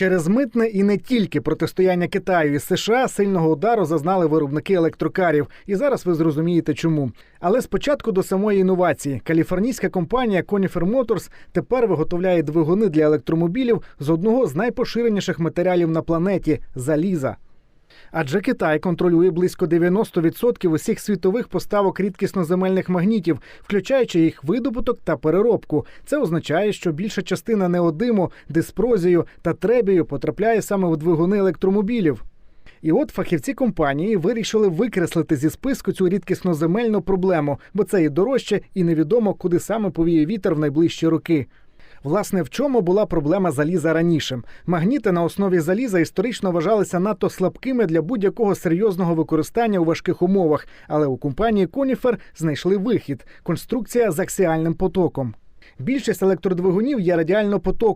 Через митне і не тільки протистояння Китаю і США сильного удару зазнали виробники електрокарів. І зараз ви зрозумієте чому. Але спочатку до самої інновації. Каліфорнійська компанія Conifer Motors тепер виготовляє двигуни для електромобілів з одного з найпоширеніших матеріалів на планеті заліза. Адже Китай контролює близько 90% усіх світових поставок рідкісноземельних магнітів, включаючи їх видобуток та переробку. Це означає, що більша частина неодиму, диспрозію та требію потрапляє саме в двигуни електромобілів. І от фахівці компанії вирішили викреслити зі списку цю рідкісноземельну проблему, бо це і дорожче, і невідомо, куди саме повіє вітер в найближчі роки. Власне, в чому була проблема заліза раніше? Магніти на основі заліза історично вважалися надто слабкими для будь-якого серйозного використання у важких умовах, але у компанії Коніфер знайшли вихід конструкція з аксіальним потоком. Більшість електродвигунів є радіально поток.